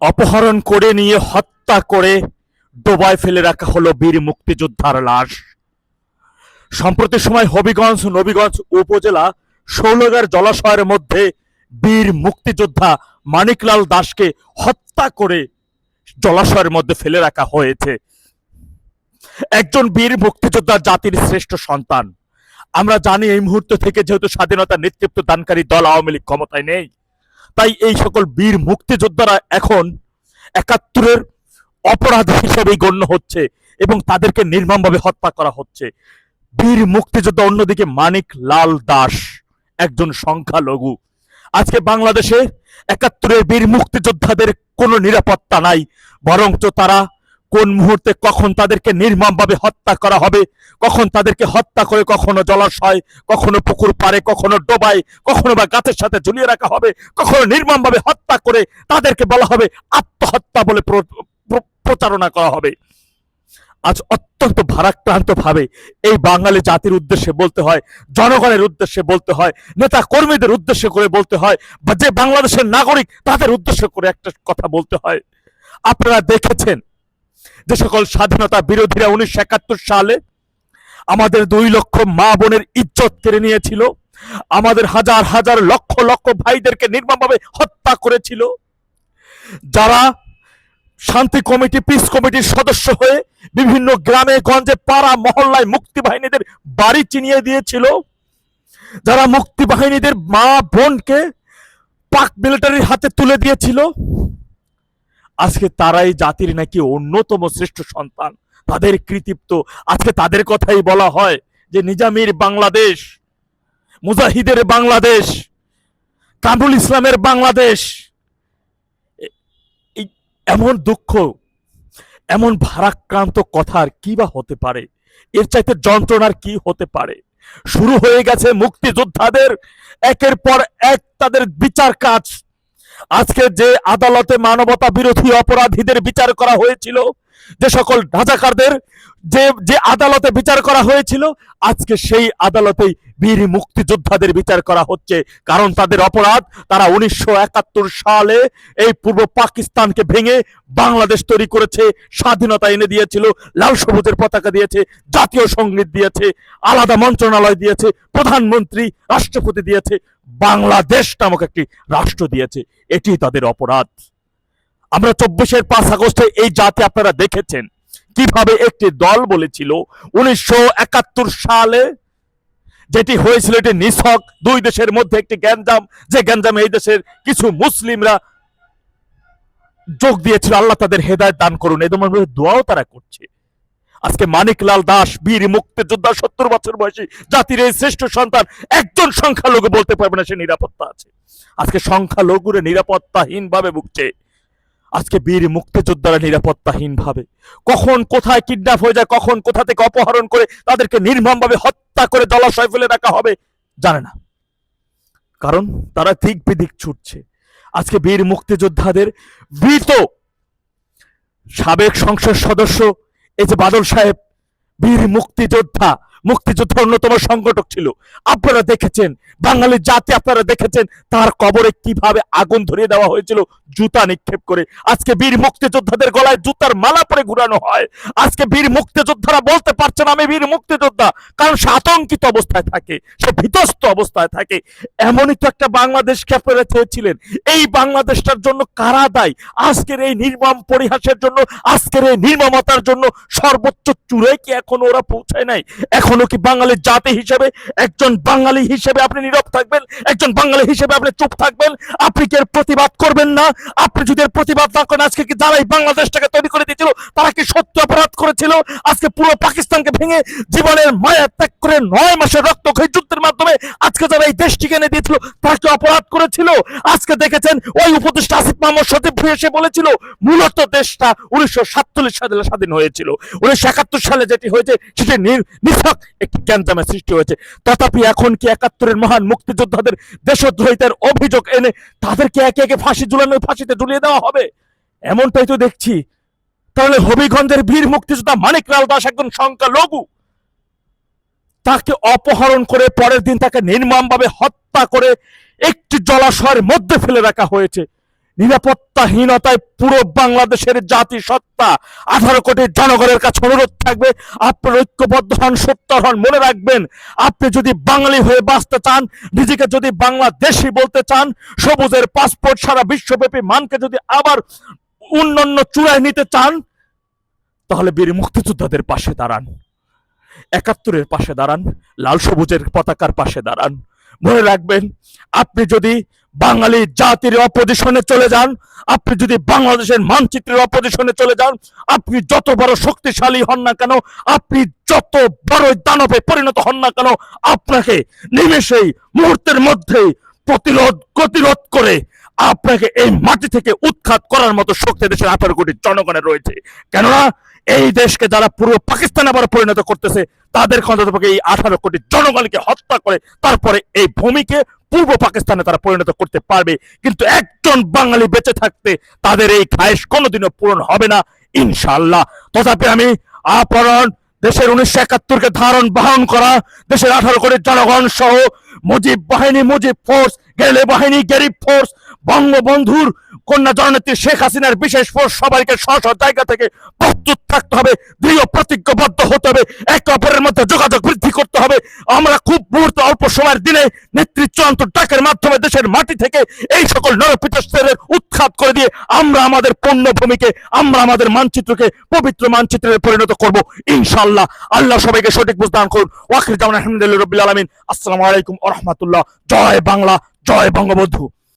অপহরণ করে নিয়ে হত্যা করে ডোবায় ফেলে রাখা হলো বীর মুক্তিযোদ্ধার লাশ। সম্প্রতি সময় হবিগঞ্জ, নবীগঞ্জ উপজেলা ষোলগার জলাশয়ের মধ্যে বীর মুক্তিযোদ্ধা মানিকলাল দাসকে হত্যা করে জলাশয়ের মধ্যে ফেলে রাখা হয়েছে। একজন বীর মুক্তিযোদ্ধা জাতির শ্রেষ্ঠ সন্তান। আমরা জানি এই মুহূর্ত থেকে যেহেতু স্বাধীনতা নেতৃত্ব দানকারী দল আওয়ামী লীগ ক্ষমতায় নেই। তাই এই সকল বীর মুক্তিযোদ্ধারা এখন একাত্তরের অপরাধ হিসেবেই গণ্য হচ্ছে এবং তাদেরকে নির্মমভাবে হত্যা করা হচ্ছে। বীর মুক্তিযোদ্ধা অন্যদিকে মানিক লাল দাস, একজন সংখ্যালঘু। আজকে বাংলাদেশে একাত্তরের বীর মুক্তিযোদ্ধাদের কোনো নিরাপত্তা নাই, বরঞ্চ তারা কোন মুহূর্তে কখন তাদেরকে নির্মমভাবে হত্যা করা হবে? কখন তাদেরকে হত্যা করে কখনো জলাশয়, কখনো পুকুর পাড়ে, কখনো ডোবায়, কখনো বা গাছের সাথে ঝুলিয়ে রাখা হবে? কখনো নির্মমভাবে হত্যা করে তাদেরকে বলা হবে আত্মহত্যা বলে প্র- প্র- প্রচারণা করা হবে? আজ অত্যন্ত ভারাক্রান্ত ভাবে এই বাঙালি জাতির উদ্দেশ্যে বলতে হয়, জনগণের উদ্দেশ্যে বলতে হয় নেতা কর্মীদের উদ্দেশ্য করে বলতে হয়, বা যে বাংলাদেশের নাগরিক তাদের উদ্দেশ্য করে একটা কথা বলতে হয়। আপনারা দেখেছেন যে সকল স্বাধীনতা বিরোধীরা উনিশশো একাত্তর সালে আমাদের দুই লক্ষ মা বোনের ইজ্জত কেড়ে নিয়েছিল, আমাদের হাজার হাজার লক্ষ লক্ষ ভাইদেরকে নির্মমভাবে হত্যা করেছিল। যারা শান্তি কমিটি পিস কমিটির সদস্য হয়ে বিভিন্ন গ্রামে, গঞ্জে, পাড়া, মহল্লায় মুক্তি বাহিনীদের বাড়ি চিনিয়ে দিয়েছিল, যারা মুক্তি বাহিনীদের মা বোনকে পাক মিলিটারির হাতে তুলে দিয়েছিল আজকে তারাই জাতির নাকি অন্যতম শ্রেষ্ঠ সন্তান। তাদের কৃতিত্ব আজকে তাদের কথাই বলা হয় যে নিজামির বাংলাদেশ, মুজাহিদের বাংলাদেশ, কামরুল ইসলামের বাংলাদেশ। এমন দুঃখ, এমন ভারাক্রান্ত কথার কি বা হতে পারে? এর চাইতে যন্ত্রণার কি হতে পারে? শুরু হয়ে গেছে মুক্তিযোদ্ধাদের, একের পর এক তাদের বিচার কাজ। আজকে যে আদালতে মানবতা বিরোধী অপরাধীদের বিচার করা হয়েছিল, যে সকল রাজাকারদের যে যে আদালতে বিচার করা হয়েছিল, আজকে সেই আদালতেই বীর মুক্তিযোদ্ধাদের বিচার করা হচ্ছে। কারণ তাদের অপরাধ, তারা উনিশশো একাত্তর সালে এই পূর্ব পাকিস্তানকে ভেঙে বাংলাদেশ তৈরি করেছে, স্বাধীনতা এনে দিয়েছিল, লাল সবুজের পতাকা দিয়েছে, জাতীয় সংগীত দিয়েছে, আলাদা মন্ত্রণালয় দিয়েছে, প্রধানমন্ত্রী, রাষ্ট্রপতি দিয়েছে বাংলাদেশ নামক একটি রাষ্ট্র দিয়েছে। এটি তাদের অপরাধ। আমরা চব্বিশের পাঁচ আগস্টে এই জাতি আপনারা দেখেছেন। কীভাবে একটি দল বলেছিল, উনিশশো একাত্তর সালে যেটি হয়েছিল এটি নিছক। দুই দেশের মধ্যে একটি গ্যাঞ্জাম, যে গ্যাঞ্জামে এই দেশের কিছু মুসলিমরা যোগ দিয়েছিল। আল্লাহ তাদের হেদায়ত দান করুন। এদের মধ্যে দোয়াও তারা করছে। আজকে মানিকলাল দাস, বীর মুক্তিযোদ্ধা, সত্তর বছর বয়সী জাতির এই শ্রেষ্ঠ সন্তান, একজন সংখ্যালঘু বলতে পারবে না সে নিরাপত্তা আছে। আজকে সংখ্যালঘুরে নিরাপত্তাহীন ভাবে ভুগছে। আজকে বীর মুক্তিযোদ্ধারা নিরাপত্তাহীন ভাবে কখন কোথায় কিডন্যাপ হয়ে যায়, কখন কোথা থেকে অপহরণ করে তাদেরকে নির্মমভাবে হত্যা করে জলাশয় ফেলে রাখা হবে, জানে না। কারণ তারা দিক বিদিক ছুটছে। আজকে বীর মুক্তিযোদ্ধাদের বৃত সাবেক সংসদ সদস্য এই যে বাদল সাহেব, বীর মুক্তিযোদ্ধা মুক্তিযোদ্ধা অন্যতম সংগঠক ছিল। আপনারা দেখেছেন বাঙালি জাতি আপনারা দেখেছেন, তার কবরে কীভাবে আগুন ধরিয়ে দেওয়া হয়েছিল, জুতা নিক্ষেপ করে। আজকে বীর মুক্তিযোদ্ধাদের গলায় জুতার মালা পরে ঘুরানো হয়। আজকে বীর মুক্তিযোদ্ধারা বলতে পারছে না, আমি বীর মুক্তিযোদ্ধা, কারণ সে আতঙ্কিত অবস্থায় থাকে, সে ভীতস্ত অবস্থায় থাকে। এমনই তো একটা বাংলাদেশকে আপনারা চেয়েছিলেন। এই বাংলাদেশটার জন্য কারা দায়? আজকের এই নির্মম পরিহাসের জন্য, আজকের এই নির্মমতার জন্য সর্বোচ্চ চূড়ায় কি এখনও ওরা পৌঁছায় নাই? এখনও কি বাঙালি জাতি হিসেবে? একজন বাঙালি হিসেবে আপনি নীরব থাকবেন, একজন বাঙালি হিসেবে আপনি চুপ থাকবেন। আপনি কি এর প্রতিবাদ করবেন না? আপনি যদি এর প্রতিবাদ না করেন, আজকে কি যারা এই বাংলাদেশটাকে তৈরি করে দিয়েছিল, তারা কি সত্য অপরাধ করেছিল? আজকে পুরো পাকিস্তানকে ভেঙে জীবনের মায়া ত্যাগ করে নয় মাসের রক্তক্ষয়ী যুদ্ধের মাধ্যমে আজকে যারা এই দেশটিকে এনে দিয়েছিল তারা কি অপরাধ করেছিল। আজকে দেখেছেন ওই উপদেষ্টা আসিফ মাহমুদ ভুঁইয়া এসে বলেছিল, মূলত দেশটা উনিশশো সাতচল্লিশ সালে স্বাধীন হয়েছিল। উনিশশো একাত্তর সালে যেটি হয়েছে, সেটি নিছক একটি গ্যাঞ্জামের সৃষ্টি হয়েছে। তথাপি এখন কি একাত্তরের মহান মুক্তিযোদ্ধাদের দেশদ্রোহিতার অভিযোগ এনে তাদেরকে একে একে ফাঁসি ঝুলানো, ফাঁসিতে ঝুলিয়ে দেওয়া হবে? এমনটাই তো দেখছি। তাহলে হবিগঞ্জের বীর মুক্তিযোদ্ধা মানিক লাল দাস একজন সংখ্যালঘু। তাকে অপহরণ করে পরের দিন তাকে নির্মমভাবে হত্যা করে একটি জলাশয়ের মধ্যে ফেলে রাখা হয়েছে। নিরাপত্তাহীনতায় পুরো বাংলাদেশের জাতি সত্তা আঠারো কোটি জনগণের কাছে অনুরোধ থাকবে। আপনার ঐক্যবদ্ধ হন সত্তর হন, মনে রাখবেন। আপনি যদি বাঙালি হয়ে বাঁচতে চান, নিজেকে যদি বাংলাদেশি বলতে চান, সবুজের পাসপোর্ট সারা বিশ্বব্যাপী মানকে যদি আবার অন্যান্য চূড়ায় নিতে চান, তাহলে বীর মুক্তিযোদ্ধাদের পাশে দাঁড়ান। একাত্তরের পাশে দাঁড়ান, লাল সবুজের পতাকার পাশে দাঁড়ান। মনে রাখবেন, আপনি যদি বাঙালি জাতির অপোজিশনে চলে যান, আপনি যদি বাংলাদেশের মানচিত্রের অপোজিশনে চলে যান, আপনি যত বড় শক্তিশালী হন না কেন, আপনি যত বড় দানবে পরিণত হন না কেন, আপনাকে নিমেষেই, মুহূর্তের মধ্যেই প্রতিরোধ প্রতিরোধ করে আপনাকে এই মাটি থেকে উৎখাত করার মতো শক্তি দেশের আঠারো কোটি জনগণের রয়েছে। কেননা এই দেশকে যারা পূর্ব পাকিস্তান আবার পরিণত করতেছে, তাদের ক্ষমতাকে এই আঠারো কোটি জনগণকে হত্যা করে, তারপরে এই ভূমিকে পূর্ব পাকিস্তানে তারা পরিণত করতে পারবে। কিন্তু একজন বাঙালি বেঁচে থাকতে তাদের এই খায়েশ কোনোদিনও পূরণ হবে না ইনশাল্লাহ তথাপি আমি আপরণ দেশের উনিশশো একাত্তরকে ধারণ বহন করা, দেশের আঠারো কোটি জনগণ সহ মুজিব বাহিনী, মুজিব ফোর্স গেলে বাহিনী, গেরিব ফোর্স বঙ্গবন্ধুর কন্যা জননেত্রী শেখ হাসিনার বিশেষ ফোর্স সবাইকে স্ব জায়গা থেকে প্রস্তুত থাকতে হবে। দৃঢ় প্রতিজ্ঞবদ্ধ হতে হবে। একে অপরের মধ্যে যোগাযোগ বৃদ্ধি করতে হবে। আমরা খুব মুহূর্ত, অল্প সময়ের দিনে নেতৃত্বান্ত ডাকের মাধ্যমে দেশের মাটি থেকে এই সকল নরপিতস্থের উৎখাত করে দিয়ে আমরা আমাদের পণ্য ভূমিকে আমরা আমাদের মানচিত্রকে, পবিত্র মানচিত্রে পরিণত করব। ইনশাল্লাহ আল্লাহ সবাইকে সঠিক বুঝদান করুন। ওয়াকির জামান আলহামদুলিল্লাহ রবিল আলমিন। আসসালামু আলাইকুম রহমতুল্লাহ। জয় বাংলা, জয় বঙ্গবন্ধু।